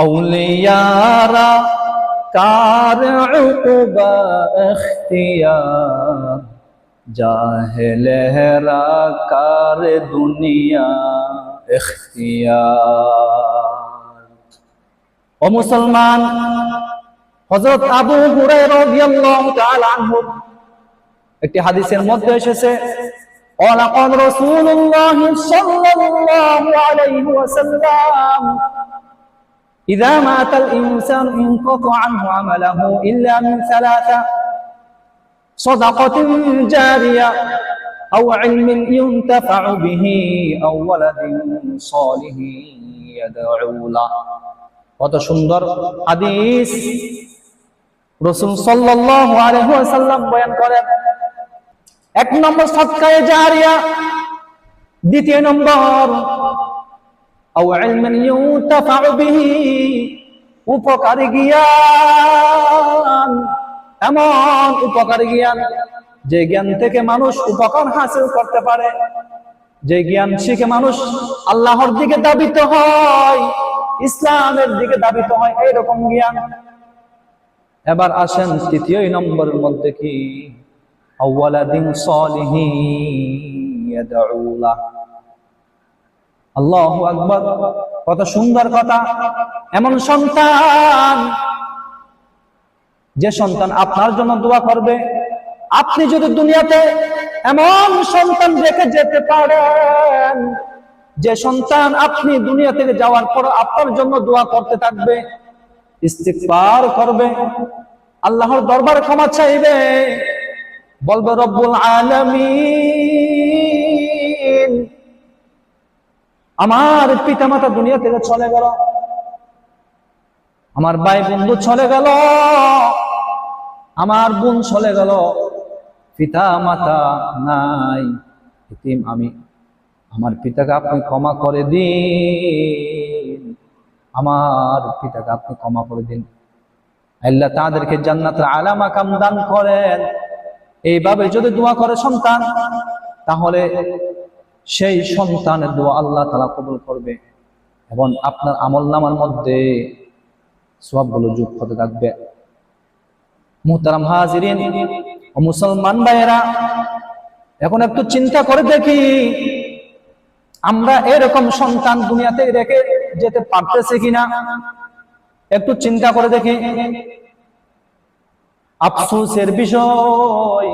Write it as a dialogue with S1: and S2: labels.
S1: اولیارا کار عقبہ اختیار জাহেলেরা কার দুনিয়া এখতিয়ার ও মুসলমান হযরত আবু হুরায়রা রাদিয়াল্লাহু তাআলা আনহু একটি হাদিসের মধ্যে এসেছে قال رسول الله صلى الله عليه وسلم إذا مات الإنسان انقطع عنه عمله إلا من ثلاثة صدقة جارية أو علم ينتفع به أو ولد صالح يدعو له কত সুন্দর হাদিস রসুল সাল্লাল্লাহু আলাইহি ওয়াসাল্লাম বয়ান করেন এক নম্বর সদকায়ে জারিয়া দ্বিতীয় নম্বর উপকারী জ্ঞান। এমন উপকারী জ্ঞান যে জ্ঞান থেকে মানুষ উপকার হাসিল করতে পারে। যে জ্ঞান শিখে মানুষ আল্লাহর দিকে দাবিত হয়, ইসলামের দিকে দাবিত হয়, এইরকম জ্ঞান। এবার আসেন তৃতীয় নম্বরের মধ্যে কি? আউয়ালাদিন সলিহি ইয়াদউলা। আল্লাহু আকবার। কত সুন্দর কথা। এমন সন্তান, যে সন্তান আপনার জন্য দোয়া করবে। আপনি যদি দুনিয়াতে এমন সন্তান রেখে যেতে পারেন, যে সন্তান আপনি দুনিয়া থেকে যাওয়ার পর আপনার জন্য দোয়া করতে থাকবে, ইস্তিগফার করবে, আল্লাহর দরবার ক্ষমা চাইবে, বলবে রব্বুল আলামিন। আমার পিতামাতা দুনিয়া থেকে চলে গেল। আমার ভাই বন্ধু চলে গেল। আমার বোন চলে গেল। পিতা মাতা নাই। এতিম আমি। আমার পিতাকে আপনি ক্ষমা করে দিন। আমার পিতাকে আপনি ক্ষমা করে দিন। আল্লাহ তাদেরকে জান্নাতের আলামা কাম দান করেন। এইভাবে যদি দোয়া করে সন্তান, তাহলে সেই সন্তানের দোয়া আল্লাহ তালা কবুল করবে এবং আপনার আমল নামার মধ্যে সবগুলো যোগ হতে থাকবে। মুহতারাম হাজিরিন ও মুসলমান ভাইয়েরা, এখন একটু চিন্তা করে দেখি, আমরা এরকম সন্তান দুনিয়াতে রেখে যেতে পারতেছি কিনা? একটু চিন্তা করে দেখি। আফসোসের বিষয়